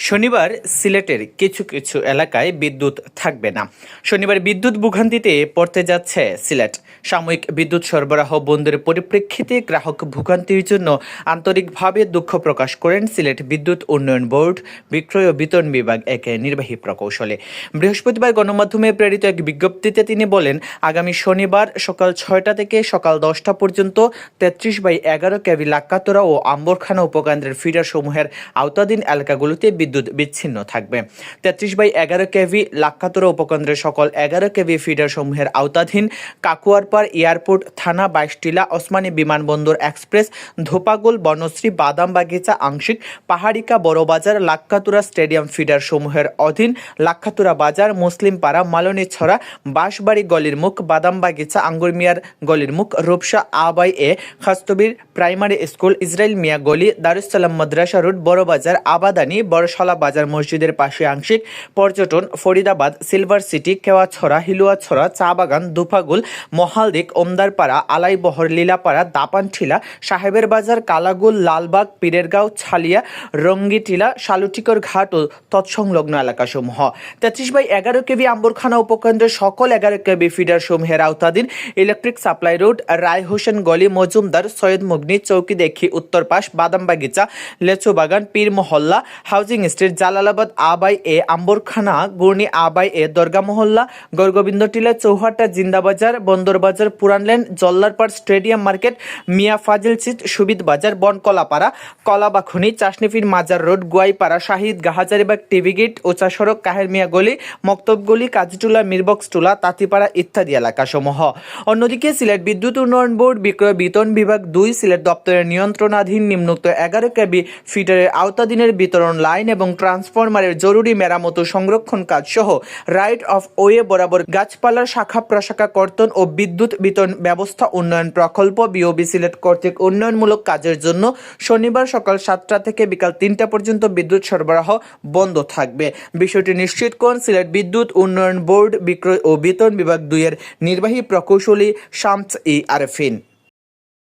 শনিবার সিলেটের কিছু কিছু এলাকায় বিদ্যুৎ থাকবে না। শনিবার বিদ্যুৎ ভোগান্তিতে পড়তে যাচ্ছে সিলেট। সাময়িক বিদ্যুৎ সরবরাহ বন্ধের পরিপ্রেক্ষিতে গ্রাহক ভোগান্তির জন্য আন্তরিকভাবে দুঃখ প্রকাশ করেন সিলেট বিদ্যুৎ উন্নয়ন বোর্ড, বিক্রয় ও বিতরণ বিভাগ একে নির্বাহী প্রকৌশলে। বৃহস্পতিবার গণমাধ্যমে প্রেরিত এক বিজ্ঞপ্তিতে তিনি বলেন, আগামী শনিবার সকাল ছয়টা থেকে সকাল দশটা পর্যন্ত তেত্রিশ বাই এগারো কেভি লাক্কাতরা ও আম্বরখানা উপকেন্দ্রের ফিডার সমূহের আওতাধীন এলাকাগুলোতে বিদ্যুৎ বিচ্ছিন্ন থাকবে। তেত্রিশ বাই এগারো কেভি লাক্কাতরা উপকেন্দ্রের সকল এগারো কেভি ফিডার সমূহের আওতাধীন কাকুয়ারপাড় এয়ারপোর্ট, থানা বাইশটিলা, ওসমানী বিমানবন্দর এক্সপ্রেস, ধোপাগুল, বনশ্রী বাদাম বাগিচা আংশিক, পাহাড়িকা, বড়বাজার লাক্কাতুরা স্টেডিয়াম ফিডার সমূহের অধীন লাক্কাতুরা বাজার মুসলিম পাড়া মালনী ছড়া বাঁশবাড়ি গলির মুখ বাদাম বাগিচা আঙ্গুর মিয়ার গলির মুখ, রূপসা আবাই এ, খাস্তবির প্রাইমারি স্কুল ইসরায়েল মিয়া গলি দারুসালাম মাদ্রাসা রোড, বড়বাজার, আবাদানি বড়শলা বাজার মসজিদের পাশে আংশিক পর্যটন, ফরিদাবাদ, সিলভার সিটি, কেওয়াছড়া, হিলুয়াছড়া, চা বাগান, দুফাগুল, মহালদিক, ওমদারপাড়া, আলাইবহর, লীলাপাড়া, দাপানঠিলা, সাহেবের বাজার, কালাগুল, লালবাগ, পীরেরগাঁও, ছালিয়া, রঙ্গিটিলা, শালুটিকর ঘাট ও তৎসংলগ্ন এলাকাসমূহ। তেত্রিশ বাই এগারো কেবি আম্বরখানা উপকেন্দ্রের সকল এগারো কেবি ফিডার সমূহের আওতাধীন electric supply road, Rai Hossain গলি, মজুমদার, সৈয়দ মুগনি চৌকি দেখি, উত্তর পাশ বাদাম বাগিচা লেচু বাগান পীর মহল্লা হাউজিং স্ট্রিট জালালাবাদ আবাই এ, আম্বরখানা, গুর্নি আবাই এ, দরগা মহল্লা গরগোবিন্দ টিলা চৌহাটা জিন্দাবাজার, বন্দরবাজার পুরানলেন জল্লারপাড় স্টেডিয়াম মার্কেট, মিয়া ফাজিল সিট, সুবিদ বাজার, বনকলাপাড়া, কলাবাখনি, চাষনিফির মাজার রোড, গুয়াইপাড়া, শাহিদ গাহাজারিবাগ টিভি গেট, ওচা সড়ক, কাহের মিয়া গলি, মক্তবগলি, কাজীটুলা মিরবক্সটুলা তাঁতিপাড়া ইত্যাদি এলাকাসমূহ। অন্যদিকে সিলেট বিদ্যুৎ উন্নয়ন বোর্ড, বিক্রয় বিতরণ বিভাগ দুই, সিলেট দপ্তরের নিয়ন্ত্রণাধীন নিম্নোক্ত এগারো কেবি ফিটারের আওতাধীনের বিতরণ লাইন এবং ট্রান্সফরমারের জরুরি মেরামত সংরক্ষণ কাজ সহ রাইট অফ ওয়ে বরাবর গাছপালার শাখা প্রশাখা কর্তন ও বিদ্যুৎ বিতরণ ব্যবস্থা উন্নয়ন প্রকল্প বিওবি সিলেট কর্তৃক উন্নয়নমূলক কাজের জন্য শনিবার সকাল সাতটা থেকে বিকাল তিনটা পর্যন্ত বিদ্যুৎ সরবরাহ বন্ধ থাকবে। বিষয়টি নিশ্চিত করেন, সিলেট বিদ্যুৎ উন্নয়ন বোর্ড বিক্রয় ও বিতরণ বিভাগ দুইয়ের নির্বাহী প্রকৌশলী শামস ই আরফিন।